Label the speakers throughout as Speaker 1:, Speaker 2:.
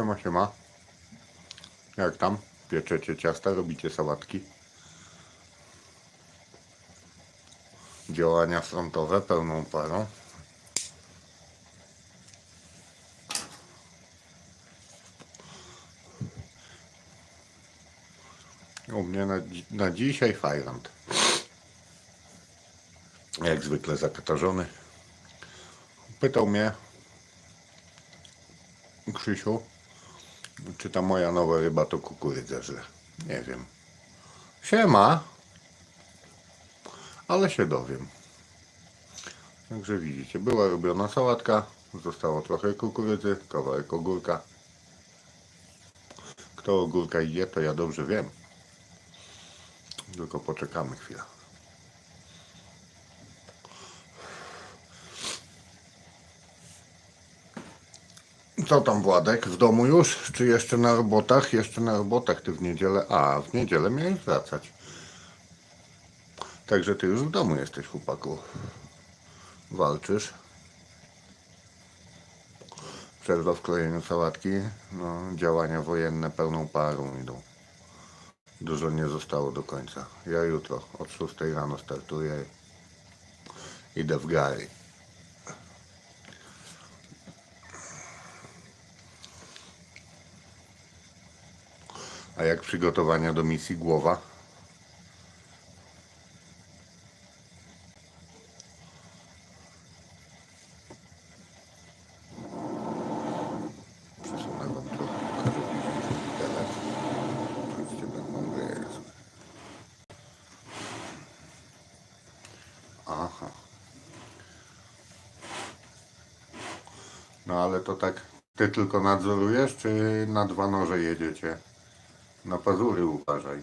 Speaker 1: Siema, siema. Jak tam? Pieczecie ciasta, robicie sałatki? Działania frontowe pełną parą. U mnie na, na dzisiaj fajrant. Jak zwykle zakatarzony. Pytał mnie Krzysiu, czy ta moja nowa ryba to kukurydza źle? Nie wiem. Siema. Ale się dowiem. Także widzicie, była robiona sałatka, zostało trochę kukurydzy, kawałek ogórka. Kto ogórka je, to ja dobrze wiem. Tylko poczekamy chwilę. Co tam Władek? W domu już? Czy jeszcze na robotach? Jeszcze na robotach ty w niedzielę. A, w niedzielę miałeś wracać. Także ty już w domu jesteś, chłopaku. Walczysz. Przerwa w krojeniu sałatki. No, działania wojenne pełną parą idą. Dużo nie zostało do końca. Ja jutro od 6 rano startuję. Idę w gary. A jak przygotowania do misji głowa? Aha. No ale to tak, ty tylko nadzorujesz, czy na dwa noże jedziecie? Na pazury uważaj.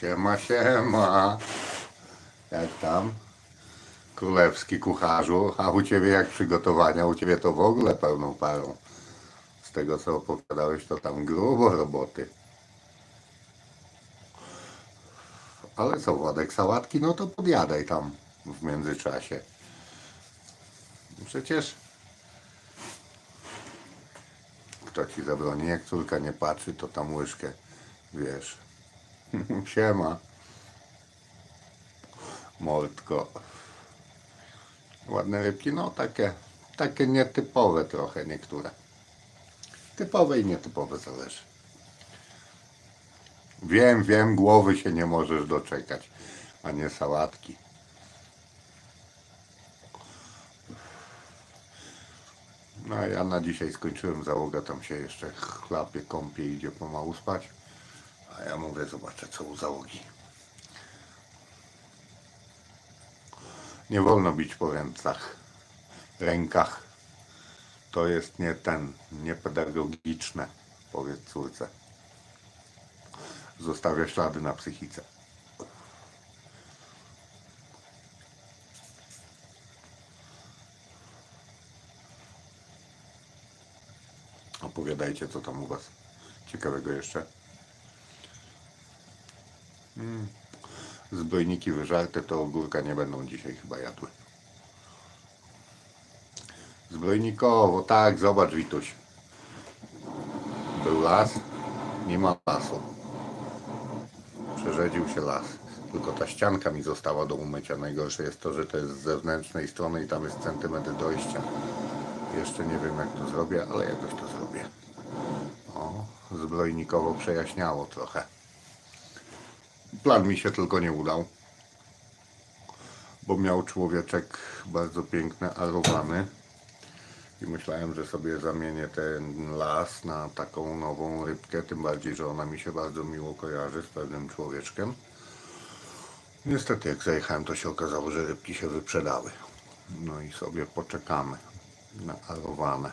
Speaker 1: Siema, siema. Jak tam? Królewski kucharzu. A u ciebie jak przygotowania? U ciebie to w ogóle pełną parą. Z tego co opowiadałeś, to tam grubo roboty. Ale co, Władek, sałatki? No to podjadaj tam w międzyczasie. Przecież kto ci zabroni? Jak córka nie patrzy, to tam łyżkę, wiesz. Siema. Mordko. Ładne rybki, no takie, takie nietypowe trochę niektóre. Typowe i nietypowe zależy. Wiem, wiem, głowy się nie możesz doczekać, a nie sałatki. No ja na dzisiaj skończyłem załogę, tam się jeszcze chlapie, kąpie, idzie pomału spać. A ja mówię, zobaczę co u załogi. Nie wolno bić po ręcach, rękach. To jest nie ten, niepedagogiczne, powiedz córce zostawia ślady na psychice. Opowiadajcie, co tam u Was ciekawego jeszcze. Mm. Zbrojniki wyżarte to ogórka nie będą dzisiaj chyba jadły. Zbrojnikowo, tak, zobacz Wituś. Był las, nie ma lasu przerzedził się las. Tylko ta ścianka mi została do umycia. Najgorsze jest to, że to jest z zewnętrznej strony i tam jest centymetr dojścia. Jeszcze nie wiem jak to zrobię, ale jakoś to zrobię. O, zbrojnikowo przejaśniało trochę. Plan mi się tylko nie udał. Bo miał człowieczek bardzo piękny, arowany. I myślałem, że sobie zamienię ten las na taką nową rybkę, tym bardziej, że ona mi się bardzo miło kojarzy z pewnym człowieczkiem. Niestety, jak zajechałem, to się okazało, że rybki się wyprzedały. No i sobie poczekamy na arowane.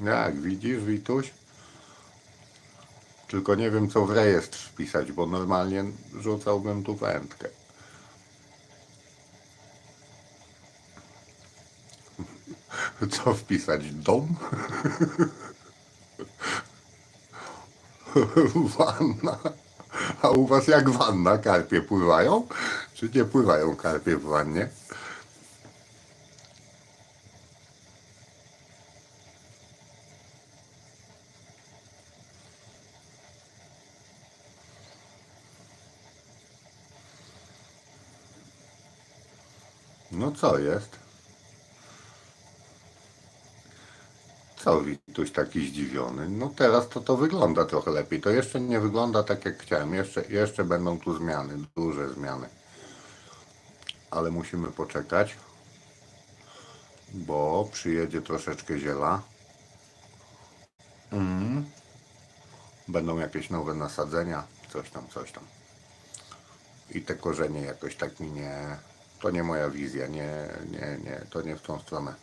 Speaker 1: Jak widzisz, Wituś? Tylko nie wiem, co w rejestr wpisać, bo normalnie rzucałbym tu wędkę. Co wpisać? Dom? Wanna. A u was jak wanna? Karpie pływają? Czy nie pływają karpie w wannie? No co jest? Co Wituś taki zdziwiony? No teraz to to wygląda trochę lepiej. To jeszcze nie wygląda tak jak chciałem. Jeszcze, jeszcze będą tu zmiany, duże zmiany. Ale musimy poczekać, bo przyjedzie troszeczkę ziela. Mm. Będą jakieś nowe nasadzenia, coś tam, coś tam. I te korzenie jakoś tak mi nie... To nie moja wizja, nie, nie, nie, to nie w tą stronę.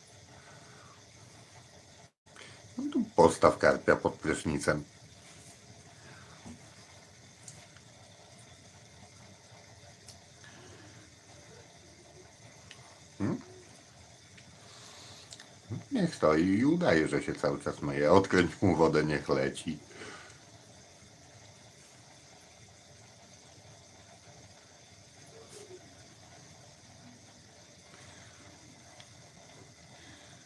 Speaker 1: No tu postaw karpia pod prysznicem. Hmm? Niech stoi i udaje, że się cały czas myje. Odkręć mu wodę, niech leci.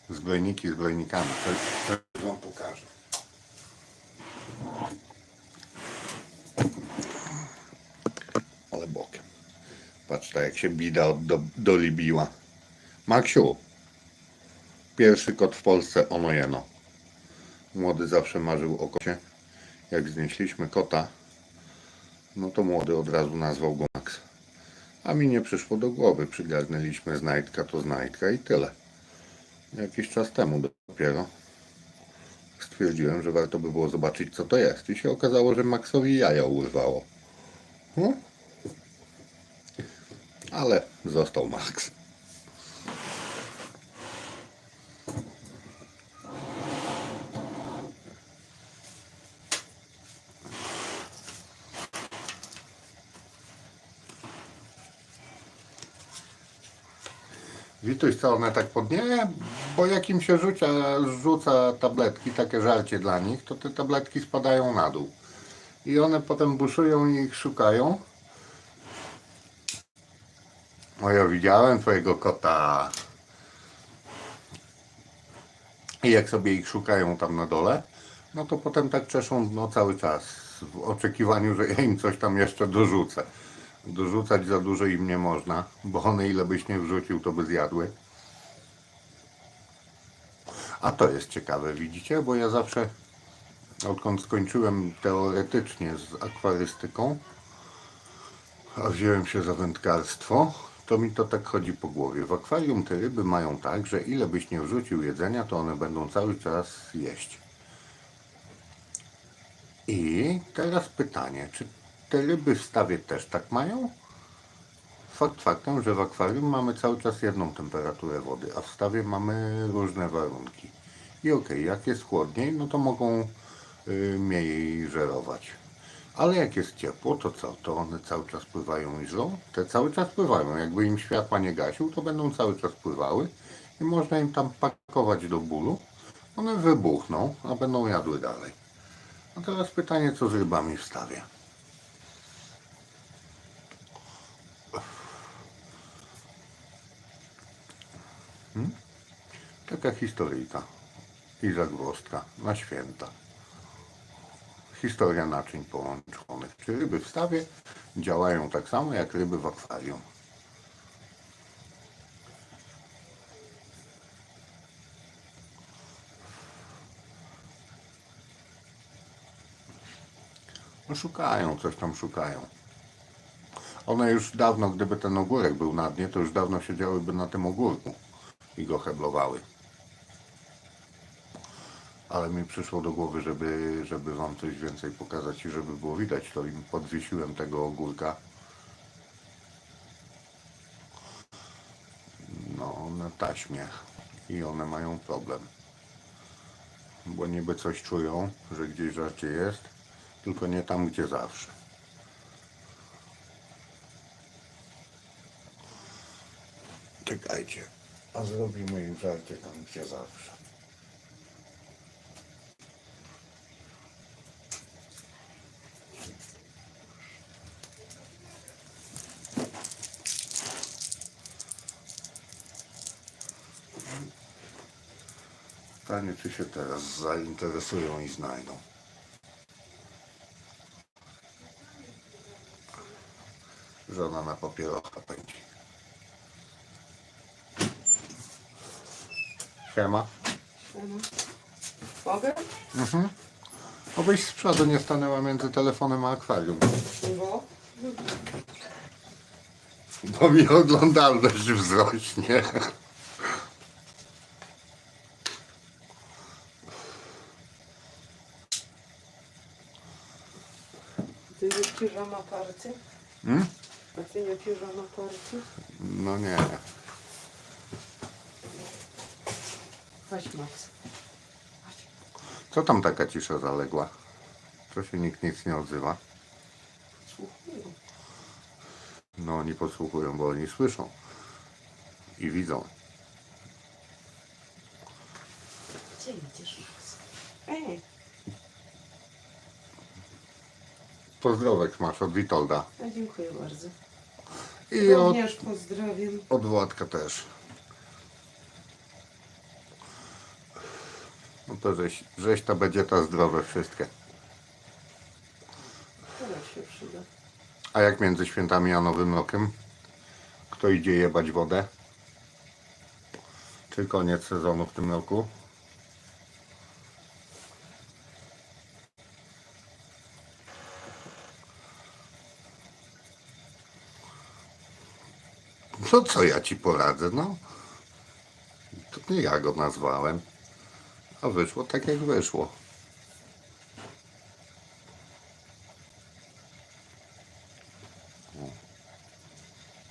Speaker 1: Zbrojniki zbrojnikami. Coś wam pokażę. Ale bokiem. Patrz tak jak się bida od do, dolibiła. Maksiu. Pierwszy kot w Polsce ono jeno. Młody zawsze marzył o kocie. Jak znieśliśmy kota, no to młody od razu nazwał go Max. A mi nie przyszło do głowy. Przygarnęliśmy znajdka to znajdka i tyle. Jakiś czas temu dopiero stwierdziłem, że warto by było zobaczyć co to jest. I się okazało, że Maxowi jaja urwało. No. Ale został Max. Wituś, co one tak pod... Bo jak im się rzucia, rzuca tabletki, takie żarcie dla nich, to te tabletki spadają na dół. I one potem buszują i ich szukają. O, ja widziałem twojego kota. I jak sobie ich szukają tam na dole, no to potem tak czeszą no, cały czas w oczekiwaniu, że ja im coś tam jeszcze dorzucę. Dorzucać za dużo im nie można, bo one ile byś nie wrzucił, to by zjadły. A to jest ciekawe, widzicie? Bo ja zawsze, odkąd skończyłem teoretycznie z akwarystyką, a wziąłem się za wędkarstwo, to mi to tak chodzi po głowie. W akwarium te ryby mają tak, że ile byś nie wrzucił jedzenia, to one będą cały czas jeść. I teraz pytanie, czy te ryby w stawie też tak mają? Fakt faktem, że w akwarium mamy cały czas jedną temperaturę wody, a w stawie mamy różne warunki. I okej, jak jest chłodniej, no to mogą y, mniej żerować. Ale jak jest ciepło, to co? To one cały czas pływają i żrą? Te cały czas pływają. Jakby im światła nie gasił, to będą cały czas pływały i można im tam pakować do bólu. One wybuchną, a będą jadły dalej. A teraz pytanie, co z rybami w stawie? Hmm? Taka historyjka i zagwozdka na święta. Historia naczyń połączonych. Czy ryby w stawie działają tak samo jak ryby w akwarium? No szukają, coś tam szukają. One już dawno, gdyby ten ogórek był na dnie, to już dawno siedziałyby na tym ogórku i go heblowały. Ale mi przyszło do głowy, żeby, żeby wam coś więcej pokazać i żeby było widać, to im podwiesiłem tego ogórka. No, na taśmie. I one mają problem. Bo niby coś czują, że gdzieś żarcie jest, tylko nie tam, gdzie zawsze. Czekajcie, a zrobi moim żarcie tam, gdzie zawsze. Pytanie, czy się teraz zainteresują i znajdą. Żona na papierocha pędzi. Siema.
Speaker 2: Mogę?
Speaker 1: Obyś z przodu nie stanęła między telefonem a akwarium.
Speaker 2: Bo?
Speaker 1: Bo mi oglądalność wzrośnie.
Speaker 2: Ty nie piżama party?
Speaker 1: Hmm?
Speaker 2: A ty nie piżama party?
Speaker 1: No nie.
Speaker 2: Chodź Max.
Speaker 1: Co tam taka cisza zaległa? Co się nikt nic nie odzywa?
Speaker 2: Słuchaj.
Speaker 1: No oni posłuchują, bo oni słyszą. I widzą.
Speaker 2: Gdzie idziesz Max? Ej,
Speaker 1: Pozdrowek masz od Witolda.
Speaker 2: a dziękuję bardzo.
Speaker 1: I od,
Speaker 2: Również pozdrawiam.
Speaker 1: od Władka też. To żeś, żeś to będzie to zdrowe wszystkie.
Speaker 2: Teraz się przyda.
Speaker 1: A jak między świętami a Nowym Rokiem? Kto idzie jebać wodę? Czy koniec sezonu w tym roku? No co ja ci poradzę, no? To nie ja go nazwałem. A wyszło tak jak wyszło.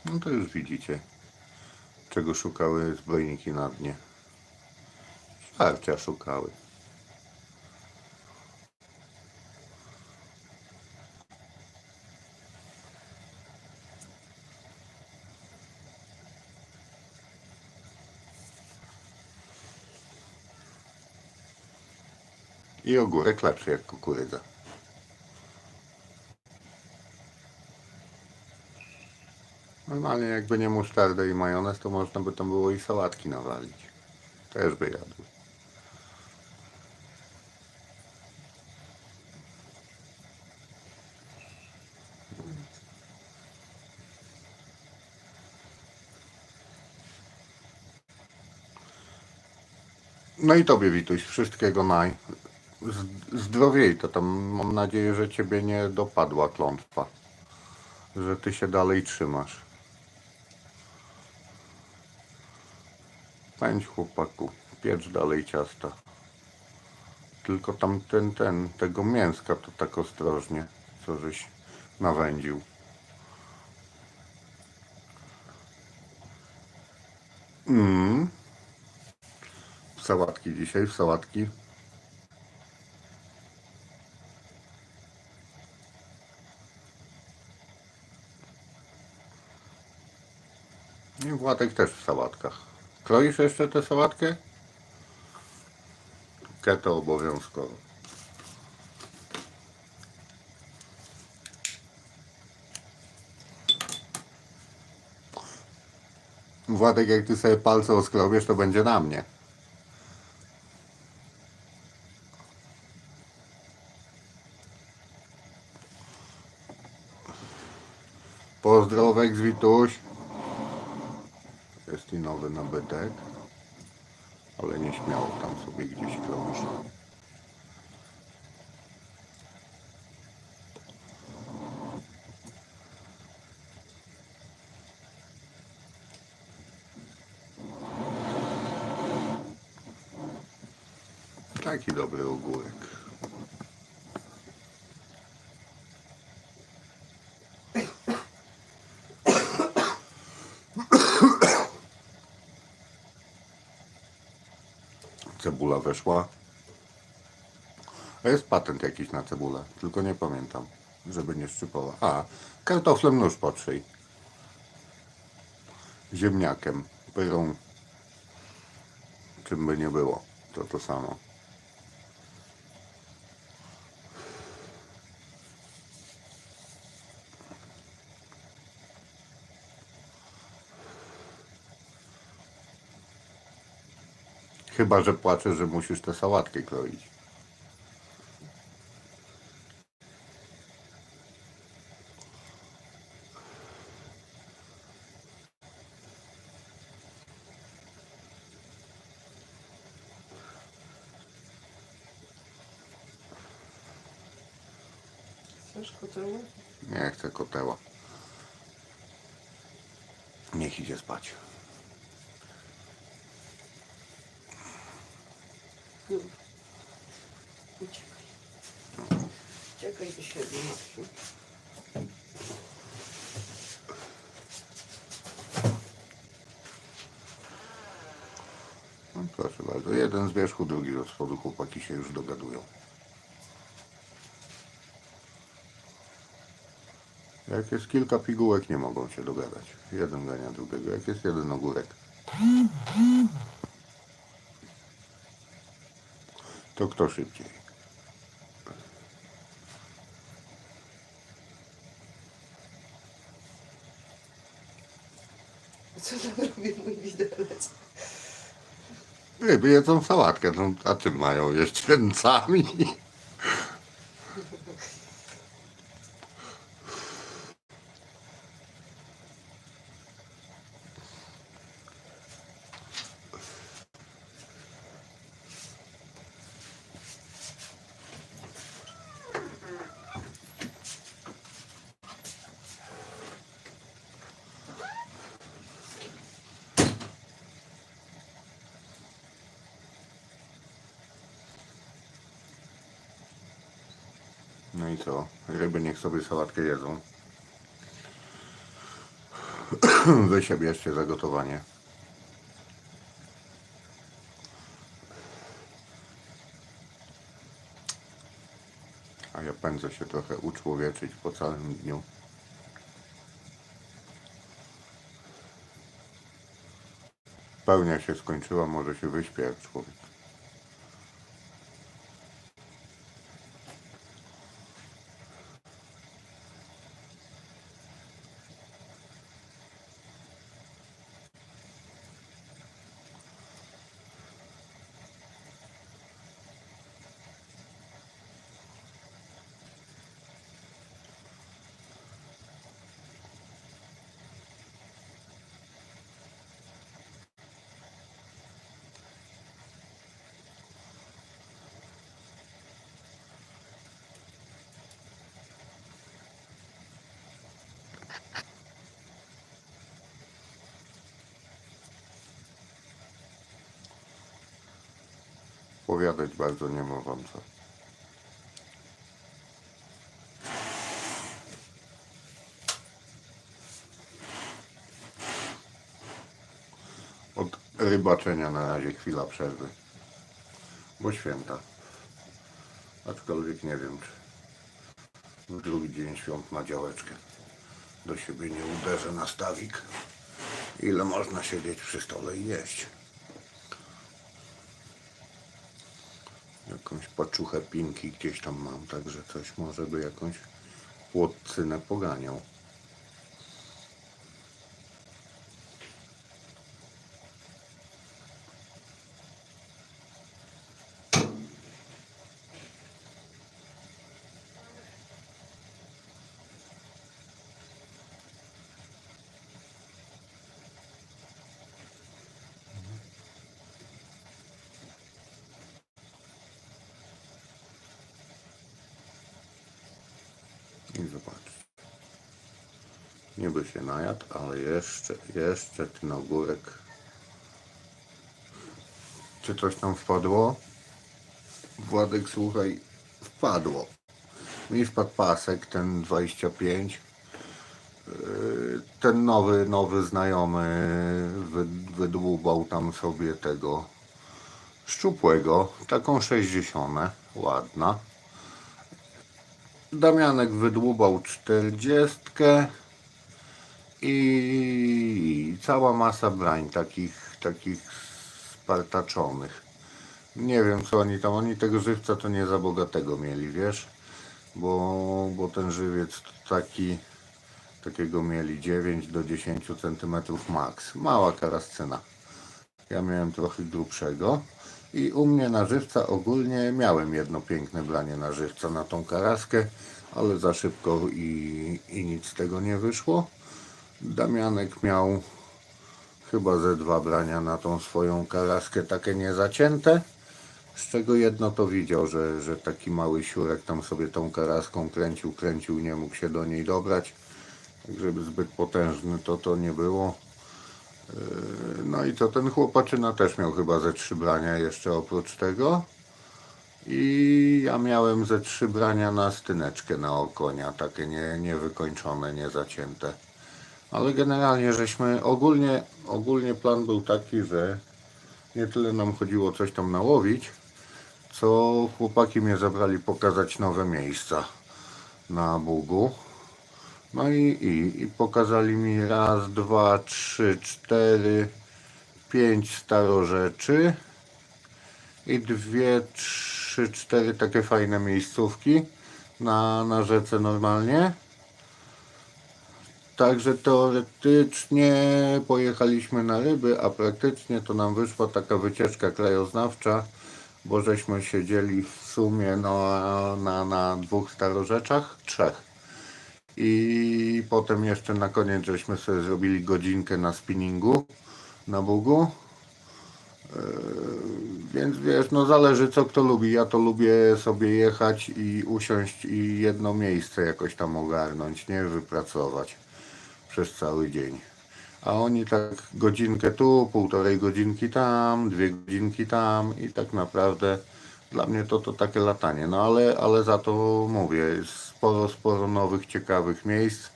Speaker 1: No to już widzicie, czego szukały zbrojniki na dnie. Żarcia szukały. I ogórek lepszy jak kukurydza. Normalnie jakby nie musztardę i majonez, to można by tam było i sałatki nawalić. Też by jadły. No i tobie Wituś, wszystkiego naj. Zdrowiej to tam mam nadzieję, że ciebie nie dopadła klątwa. Że ty się dalej trzymasz. Pędź chłopaku, piecz dalej ciasta. Tylko tam ten, ten, tego mięska to tak ostrożnie, co żeś nawędził. Mm. Sałatki dzisiaj, w sałatki. I Władek też w sałatkach. Kroisz jeszcze tę sałatkę? Keto obowiązkowo. Władek, jak ty sobie palce oskrobiesz, to będzie na mnie. Pozdrowek z Wituś. Jest i nowy nabytek. Ale nie śmiało tam sobie gdzieś krąży. Taki dobry ogórek. Cebula weszła. A jest patent jakiś na cebulę, tylko nie pamiętam, żeby nie szczypała. A, kartoflem nóż potrzyj. Ziemniakiem, pyrą. Czym by nie było, to to samo. Chyba, że płaczesz, że musisz tę sałatkę kroić.
Speaker 2: Chcesz kotełę?
Speaker 1: Nie chcę koteła. Niech idzie spać.
Speaker 2: Dobra. Uciekaj. Uciekaj do.
Speaker 1: No, proszę bardzo. Jeden z wierzchu, drugi od spodu. Chłopaki się już dogadują. Jak jest kilka pigułek, nie mogą się dogadać. Jeden gania drugiego. Jak jest jeden ogórek, to kto szybciej?
Speaker 2: Co tam robi mój widelec?
Speaker 1: Ryby jedzą sałatkę, no, a czym mają jeść ręcami? No i co? Ryby niech sobie sałatkę jedzą. Wy się bierzcie za gotowanie. A ja pędzę się trochę uczłowieczyć po całym dniu. Pełnia się skończyła, może się wyśpię jak człowiek. Powiadać bardzo nie ma wam co. Od rybaczenia na razie chwila przerwy. Bo święta. Aczkolwiek nie wiem, czy w drugi dzień świąt na działeczkę do siebie nie uderzę na stawik. Ile można siedzieć przy stole i jeść. Jakąś paczuchę pinki gdzieś tam mam, także coś może by jakąś płotcynę poganiał. I zobacz. Niby się najadł, ale jeszcze, jeszcze ten ogórek. Czy coś tam wpadło? Władek, słuchaj, wpadło. Mi wpadł pasek, ten 25. Yy, Ten nowy, nowy znajomy wy, wydłubał tam sobie tego szczupłego, taką 60, ładna. Damianek wydłubał 40 i cała masa brań takich, takich spartaczonych. Nie wiem co oni tam, oni tego żywca to nie za bogatego mieli, wiesz? Bo, bo ten żywiec taki, takiego mieli 9 do 10 cm max. Mała karascyna. Ja miałem trochę grubszego. I u mnie na żywca ogólnie miałem jedno piękne branie na żywca na tą karaskę, ale za szybko i, i nic z tego nie wyszło. Damianek miał chyba ze dwa brania na tą swoją karaskę takie niezacięte. Z czego jedno to widział, że, że taki mały siurek tam sobie tą karaską kręcił, kręcił, nie mógł się do niej dobrać. Tak żeby zbyt potężny to to nie było. Yy, No i to ten chłopaczyna też miał chyba ze trzy brania jeszcze oprócz tego. I ja miałem ze trzy brania na styneczkę na okonia, takie nie, niewykończone, niezacięte. Ale generalnie żeśmy ogólnie, ogólnie plan był taki, że nie tyle nam chodziło coś tam nałowić, co chłopaki mnie zabrali pokazać nowe miejsca na Bugu. No i, i, i pokazali mi raz, dwa, trzy, cztery, pięć starorzeczy i dwie, trzy, cztery takie fajne miejscówki na, na rzece normalnie. Także teoretycznie pojechaliśmy na ryby, a praktycznie to nam wyszła taka wycieczka krajoznawcza, bo żeśmy siedzieli w sumie no, na, na dwóch starorzeczach, trzech. I potem jeszcze na koniec żeśmy sobie zrobili godzinkę na spinningu na Bugu. Yy, Więc wiesz, no zależy co kto lubi. Ja to lubię sobie jechać i usiąść i jedno miejsce jakoś tam ogarnąć, nie wypracować przez cały dzień. A oni tak godzinkę tu, półtorej godzinki tam, dwie godzinki tam i tak naprawdę dla mnie to to takie latanie. No ale, ale za to mówię, sporo, sporo nowych, ciekawych miejsc.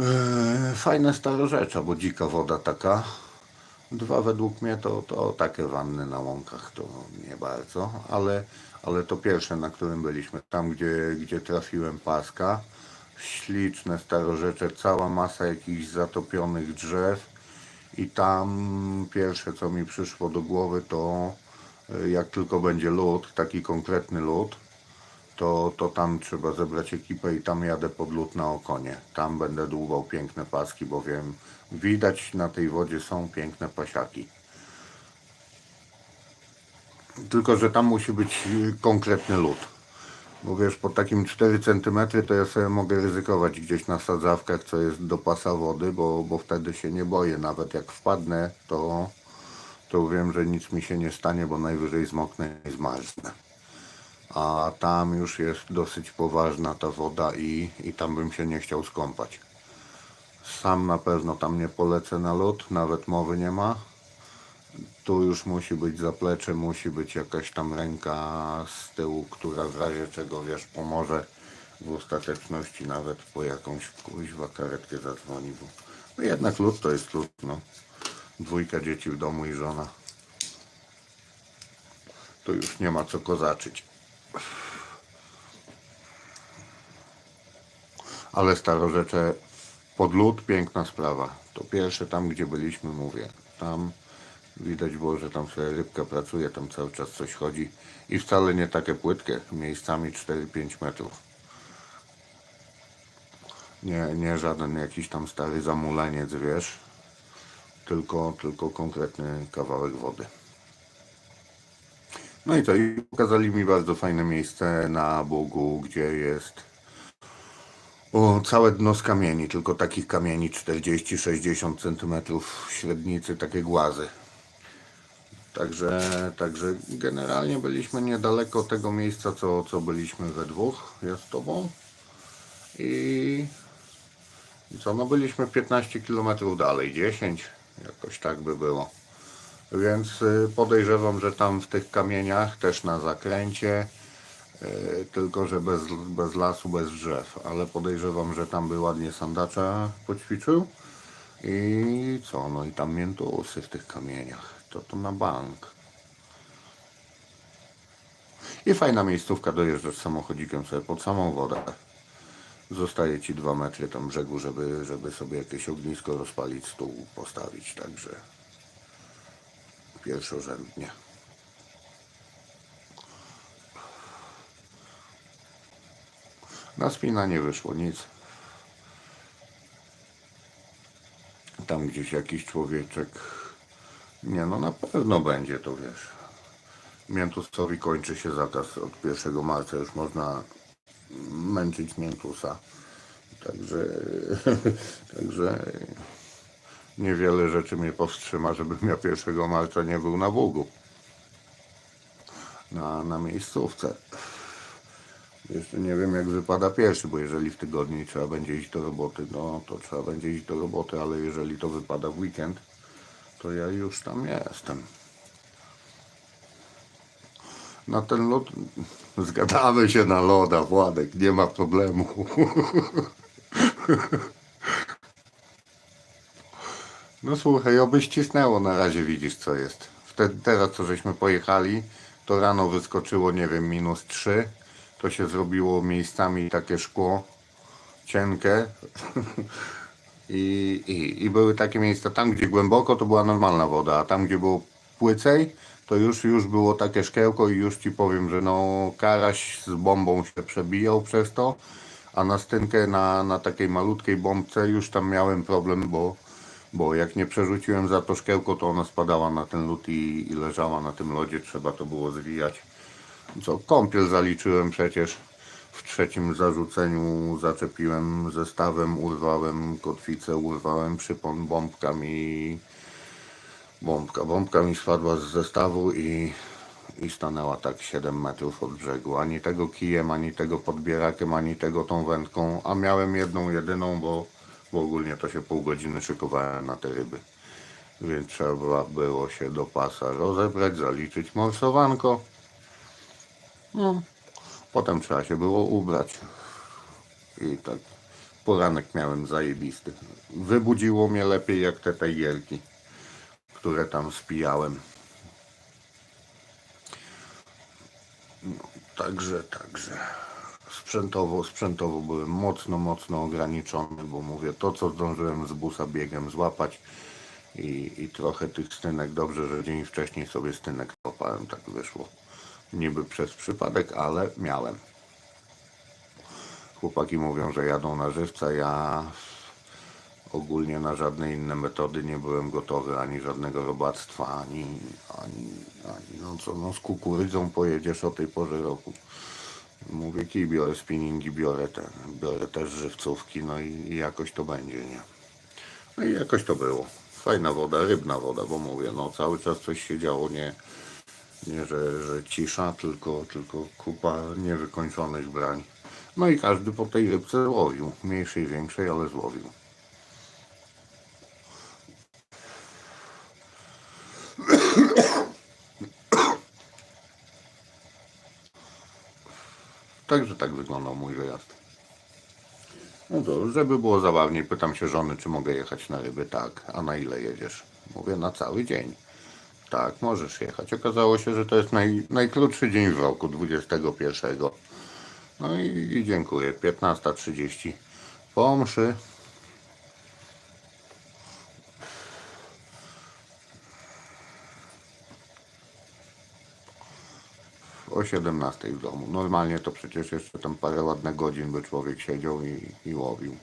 Speaker 1: Eee, Fajne starorzecza, bo dzika woda taka. Dwa według mnie to, to takie wanny na łąkach to nie bardzo, ale, ale to pierwsze, na którym byliśmy, tam gdzie, gdzie trafiłem paska. Śliczne starorzecze, cała masa jakichś zatopionych drzew i tam pierwsze co mi przyszło do głowy to y, jak tylko będzie lód, taki konkretny lód, to, to tam trzeba zebrać ekipę i tam jadę pod lód na okonie. Tam będę dłubał piękne paski, bo wiem, widać na tej wodzie są piękne pasiaki. Tylko, że tam musi być y, konkretny lód. Bo wiesz, po takim 4 cm to ja sobie mogę ryzykować gdzieś na sadzawkach, co jest do pasa wody, bo, bo wtedy się nie boję. Nawet jak wpadnę, to, to wiem, że nic mi się nie stanie, bo najwyżej zmoknę i zmarznę. A tam już jest dosyć poważna ta woda i, i tam bym się nie chciał skąpać. Sam na pewno tam nie polecę na lód, nawet mowy nie ma. Tu już musi być zaplecze, musi być jakaś tam ręka z tyłu, która w razie czego wiesz pomoże w ostateczności nawet po jakąś kuźwa karetkę zadzwoni. Bo no jednak lód to jest lód, no. Dwójka dzieci w domu i żona. Tu już nie ma co kozaczyć. Ale starorzecze pod lód piękna sprawa. To pierwsze tam, gdzie byliśmy, mówię. Tam widać było, że tam sobie rybka pracuje, tam cały czas coś chodzi. I wcale nie takie płytkie, miejscami 4-5 metrów. Nie, nie żaden jakiś tam stary zamuleniec, wiesz. Tylko, tylko konkretny kawałek wody. No i to, i pokazali mi bardzo fajne miejsce na Bogu, gdzie jest o, całe dno z kamieni, tylko takich kamieni 40-60 cm średnicy, takie głazy. Także, także generalnie byliśmy niedaleko tego miejsca, co, co byliśmy we dwóch, ja z tobą. I, i co, no byliśmy 15 km dalej, 10, jakoś tak by było. Więc y, podejrzewam, że tam w tych kamieniach, też na zakręcie, y, tylko że bez, bez lasu, bez drzew, ale podejrzewam, że tam by ładnie sandacza poćwiczył. I co, no i tam miętusy w tych kamieniach. To to na bank. I fajna miejscówka, dojeżdżasz samochodzikiem sobie pod samą wodę. Zostaje ci dwa metry tam brzegu, żeby, żeby sobie jakieś ognisko rozpalić, stół postawić, także pierwszorzędnie. Na spina nie wyszło nic. Tam gdzieś jakiś człowieczek. Nie no, na pewno będzie to wiesz. Miętusowi kończy się zakaz od 1 marca. Już można męczyć miętusa. Także, także niewiele rzeczy mnie powstrzyma, żebym ja 1 marca nie był na Bugu. Na, na miejscówce. Jeszcze nie wiem jak wypada pierwszy, bo jeżeli w tygodniu trzeba będzie iść do roboty, no to trzeba będzie iść do roboty, ale jeżeli to wypada w weekend, to ja już tam jestem. Na ten lot zgadamy się na loda, Władek, nie ma problemu. No słuchaj, oby ścisnęło na razie, widzisz co jest. Wtedy, teraz co żeśmy pojechali, to rano wyskoczyło, nie wiem, minus 3. To się zrobiło miejscami takie szkło cienkie. I, i, I były takie miejsca, tam gdzie głęboko to była normalna woda, a tam gdzie było płycej, to już, już było takie szkiełko i już ci powiem, że no karaś z bombą się przebijał przez to, a na stynkę na, na takiej malutkiej bombce już tam miałem problem, bo, bo jak nie przerzuciłem za to szkiełko, to ona spadała na ten lód i, i leżała na tym lodzie, trzeba to było zwijać. Co, kąpiel zaliczyłem przecież. W trzecim zarzuceniu zaczepiłem zestawem, urwałem kotwicę, urwałem przypon bombkami. Bombka, bombka mi spadła z zestawu i, i stanęła tak 7 metrów od brzegu. Ani tego kijem, ani tego podbierakiem, ani tego tą wędką, a miałem jedną jedyną, bo, bo ogólnie to się pół godziny szykowałem na te ryby. Więc trzeba było się do pasa rozebrać, zaliczyć morsowanko. No, potem trzeba się było ubrać. I tak poranek miałem zajebisty. Wybudziło mnie lepiej jak te tejgierki, które tam spijałem. No, także, także. Sprzętowo, sprzętowo byłem mocno, mocno ograniczony, bo mówię, to co zdążyłem z busa biegiem złapać i, i trochę tych stynek, dobrze, że dzień wcześniej sobie stynek kopałem, tak wyszło. Niby przez przypadek, ale miałem. Chłopaki mówią, że jadą na żywca, ja ogólnie na żadne inne metody nie byłem gotowy, ani żadnego robactwa, ani, ani, ani no co, no z kukurydzą pojedziesz o tej porze roku. Mówię, kij biorę spinningi, biorę, te, biorę też żywcówki, no i, i jakoś to będzie, nie? No i jakoś to było. Fajna woda, rybna woda, bo mówię, no cały czas coś się działo, nie, nie że, że cisza, tylko, tylko kupa niewykończonych brań. No i każdy po tej rybce złowił, mniejszej, większej, ale złowił. Także tak wyglądał mój wyjazd. No to, żeby było zabawniej, pytam się żony, czy mogę jechać na ryby. Tak, a na ile jedziesz? Mówię, na cały dzień. Tak, możesz jechać. Okazało się, że to jest naj, najkrótszy dzień w roku, 21. No i, i dziękuję. 15.30 po mszy. o 17 w domu. Normalnie to przecież jeszcze tam parę ładnych godzin by człowiek siedział i, i łowił.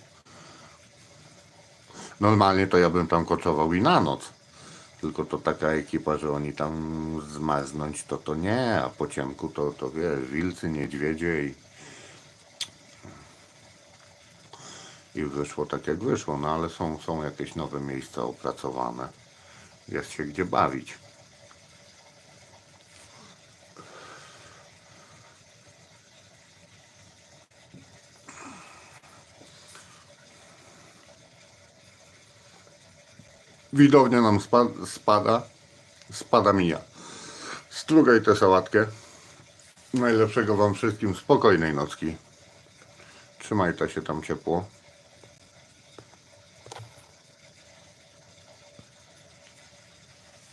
Speaker 1: Normalnie to ja bym tam koczował i na noc. Tylko to taka ekipa, że oni tam zmarznąć, to to nie, a po ciemku to, to wiesz, wilcy, niedźwiedzie i, i wyszło tak jak wyszło, no ale są, są jakieś nowe miejsca opracowane. Jest się gdzie bawić. Widownia nam spa- spada, spada mija. Strugaj tę sałatkę. Najlepszego Wam wszystkim spokojnej nocki. Trzymajcie się tam ciepło.